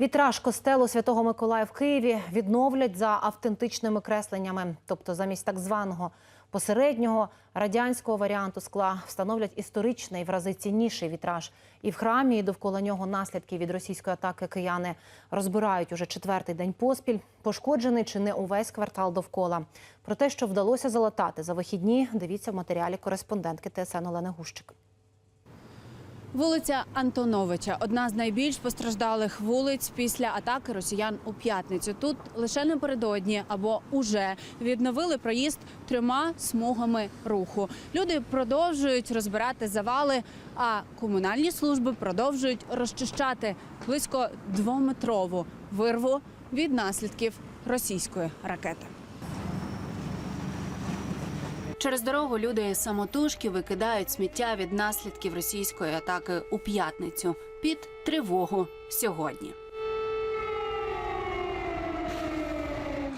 Вітраж костелу Святого Миколая в Києві відновлять за автентичними кресленнями, тобто замість так званого посереднього радянського варіанту скла встановлять історичний в рази цінніший вітраж. І в храмі, і довкола нього наслідки від російської атаки кияни розбирають уже четвертий день поспіль. Пошкоджений чи не увесь квартал довкола. Про те, що вдалося залатати за вихідні, дивіться в матеріалі кореспондентки ТСН Олени Гущик. Вулиця Антоновича одна з найбільш постраждалих вулиць після атаки росіян у п'ятницю. Тут лише напередодні або уже відновили проїзд трьома смугами руху. Люди продовжують розбирати завали, а комунальні служби продовжують розчищати близько двометрову вирву від наслідків російської ракети. Через дорогу люди самотужки викидають сміття від наслідків російської атаки у п'ятницю під тривогу сьогодні.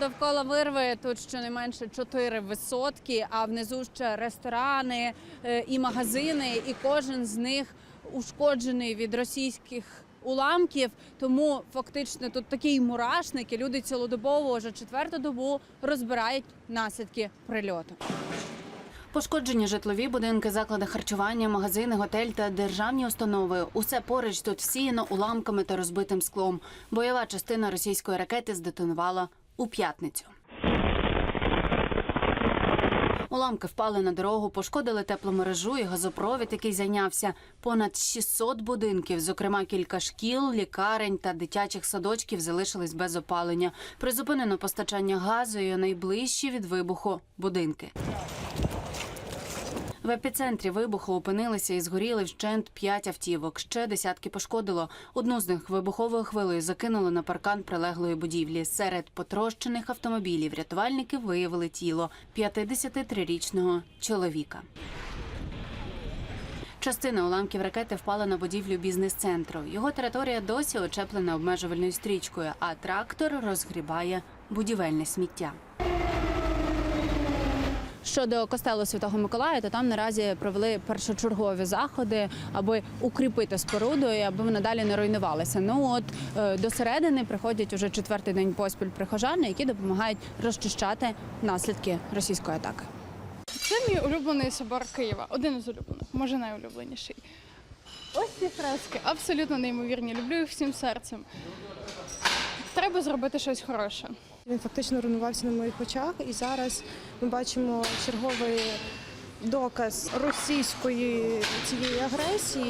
Довкола вирви тут щонайменше чотири висотки, а внизу ще ресторани е, і магазини, і кожен з них ушкоджений від російських уламків. Тому фактично тут такий мурашник, і люди цілодобово вже четверту добу розбирають наслідки прильоту. Пошкоджені житлові будинки, заклади харчування, магазини, готель та державні установи. Усе поруч тут всіяно уламками та розбитим склом. Бойова частина російської ракети здетонувала у п'ятницю. Уламки впали на дорогу, пошкодили тепломережу і газопровід, який зайнявся. Понад 600 будинків, зокрема кілька шкіл, лікарень та дитячих садочків, залишились без опалення. Призупинено постачання газу і найближчі від вибуху будинки. В епіцентрі вибуху опинилися і згоріли вщент п'ять автівок. Ще десятки пошкодило. Одну з них вибуховою хвилею закинули на паркан прилеглої будівлі. Серед потрощених автомобілів рятувальники виявили тіло 53-річного чоловіка. Частина уламків ракети впала на будівлю бізнес-центру. Його територія досі очеплена обмежувальною стрічкою, а трактор розгрібає будівельне сміття. Щодо костелу Святого Миколая, то там наразі провели першочергові заходи, аби укріпити споруду і аби вона далі не руйнувалася. Ну от е, до середини приходять уже четвертий день поспіль прихожани, які допомагають розчищати наслідки російської атаки. Це мій улюблений собор Києва, один із улюблених, може найулюбленіший. Ось ці фрески абсолютно неймовірні. Люблю їх всім серцем. Треба зробити щось хороше. Він фактично руйнувався на моїх очах, і зараз ми бачимо черговий доказ російської цієї агресії.